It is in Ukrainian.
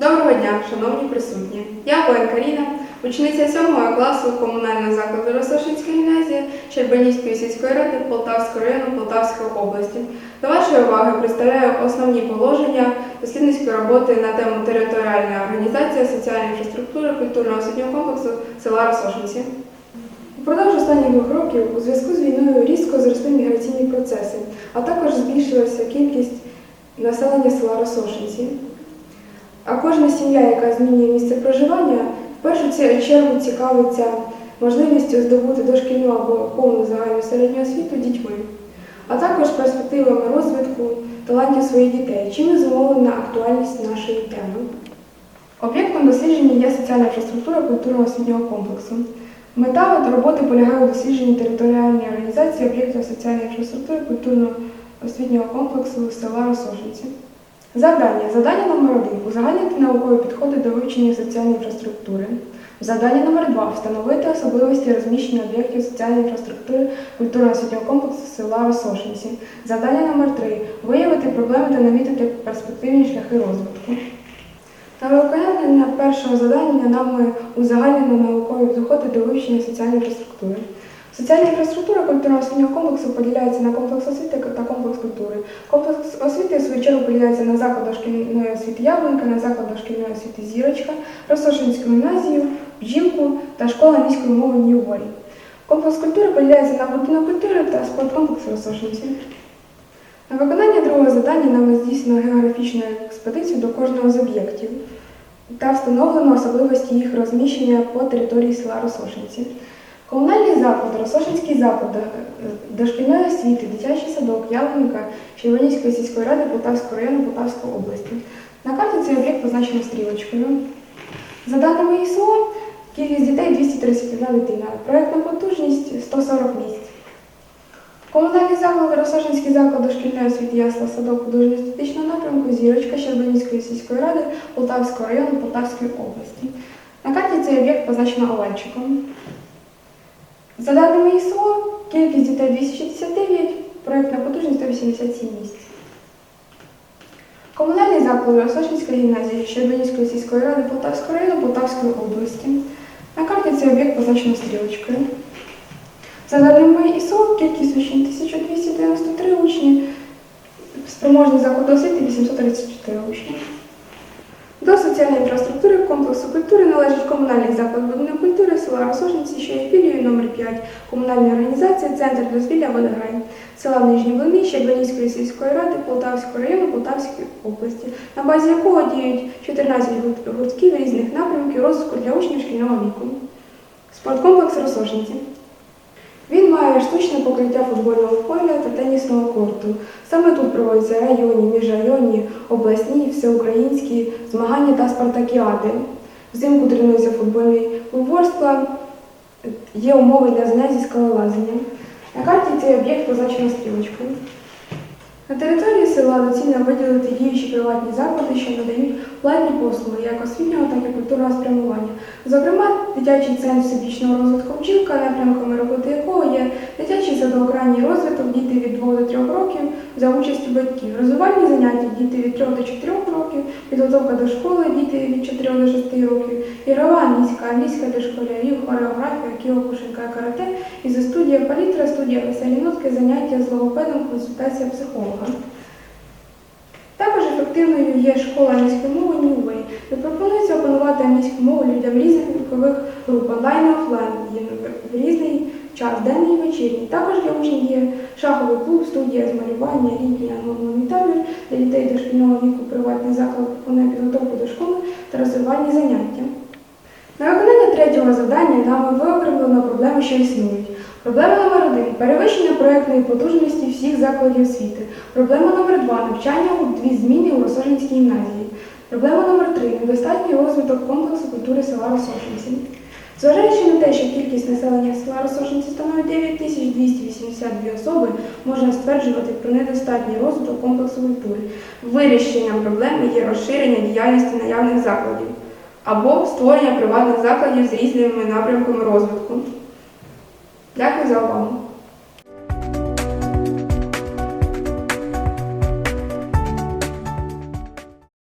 Доброго дня, шановні присутні. Я Коен Каріна, учениця 7 класу комунального закладу Росошинська гімназія Щербанівської сільської ради Полтавського району Полтавської області. До вашої уваги представляю основні положення дослідницької роботи на тему територіальна організація соціальної інфраструктури культурно-освітнього комплексу села Росошинці. Упродовж останніх двох років у зв'язку з війною різко зросли міграційні процеси, а також збільшилася кількість населення села Росошинці. А кожна сім'я, яка змінює місце проживання, в першу чергу цікавиться можливістю здобути дошкільну або повну загальну середню освіту дітьми, а також перспективами розвитку талантів своїх дітей, чим зумовлена актуальність нашої теми. Об'єктом дослідження є соціальна інфраструктура культурно-освітнього комплексу. Мета роботи полягає у дослідженні територіальної організації об'єктів соціальної інфраструктури культурно-освітнього комплексу села Росошинці. Завдання. Завдання номер один. Узагальнити наукові підходи до вивчення соціальної інфраструктури. Завдання номер два. Встановити особливості розміщення об'єктів соціальної інфраструктури культурно-освітнього комплексу села Росошинці. Завдання номер три. Виявити проблеми та намітити перспективні шляхи розвитку. На виконання першого завдання нами узагальнено наукові підходи до вивчення соціальної інфраструктури. Соціальна інфраструктура культурно-освітнього комплексу поділяється на комплекс освіти та комплекс. Освіти, в свою чергу, поділяється на заклад дошкільної освіти Яблунька, на заклад дошкільної освіти Зірочка, Росошинську гімназію, бджілку та школа міської мови Нью-Волі. Комплекс культури поділяється на будинок культури та спорткомплекс Росошинці. На виконання другого завдання нами здійснено географічну експедицію до кожного з об'єктів та встановлено особливості їх розміщення по території села Росошинці. Комунальний заклад, Росошинський заклад дошкільної освіти, дитячий садок, Яблунька Червонівської сільської ради Полтавського району Полтавської області. На карті цей об'єкт позначено стрілочкою. За даними ІСО, кількість дітей 231 дитина, проєктна потужність 140 місць. Комунальний заклад, Росошинський заклад дошкільної освіти ясла садок художньо-естетичного напрямку Зірочка Щербинівської сільської ради Полтавського району Полтавської області. На карті цей об'єкт позначено овальчиком. За даними ІСО, кількість дітей 269, проєктна потужність 187 місць. Комунальний заклад Росошинська гімназія Щербинівської сільської ради Полтавського району Полтавської області. На карті цей об'єкт позначено стрілочкою. За даними ІСО, кількість учнів 1293 учні, спроможний заклад освіти 834 учні. До соціальної інфраструктури комплексу культури належить комунальний заклад будинок культури села Росошинці, що є філією номер 5 комунальної організації Центр дозвілля Водограй, села Нижні Блини, Щербанівської сільської ради Полтавського району Полтавської області, на базі якого діють 14 гуртків різних напрямків розвитку для учнів шкільного віку. Спорткомплекс Росошинці. Він має штучне покриття футбольного поля та тенісного корту. Саме тут проводяться районні, міжрайонні, обласні, всеукраїнські змагання та спартакіади. Взимку тренується футбольний уборства, є умови для занять зі скалолазанням. На карті цей об'єкт позначено стрілочкою. На території села доцільно виділити діючі приватні заклади, що надають платні послуги як освітнього, так і культурного спрямування. Зокрема, дитячий центр всебічного розвитку «Бджілка», напрямками роботи якого є дитячий садок ранній розвиток, діти від 2 до 3 років за участю батьків, розвивальні заняття діти від 3 до 4 років, підготовка до школи діти від 4 до 6 років, ігрова англійська, англійська для школярів, хореографія, кіокушенка, карате, студія палітра, студія веселі нотки, заняття з логопедом, консультація психолога. Також ефективною є школа англійської мови New де пропонується опанувати англійську мову людям різних вікових груп онлайн і офлайн в різний час, денний і вечірній. Також для учнів є шаховий клуб, студія з малювання, літній англомовний табір для дітей дошкільного віку приватний заклад пропонує підготовку до школи та розвивальні заняття. На виконання третього завдання нами виокремлено проблеми, що існують. Проблема номер один перевищення проєктної потужності всіх закладів освіти. Проблема номер два навчання у дві зміни у Росошинській гімназії. Проблема номер три недостатній розвиток комплексу культури села Росошинці. Зважаючи на те, що кількість населення села Росошинці становить 9282 особи, можна стверджувати про недостатній розвиток комплексу культури. Вирішенням проблеми є розширення діяльності наявних закладів або створення приватних закладів з різними напрямками розвитку. Дякую за увагу.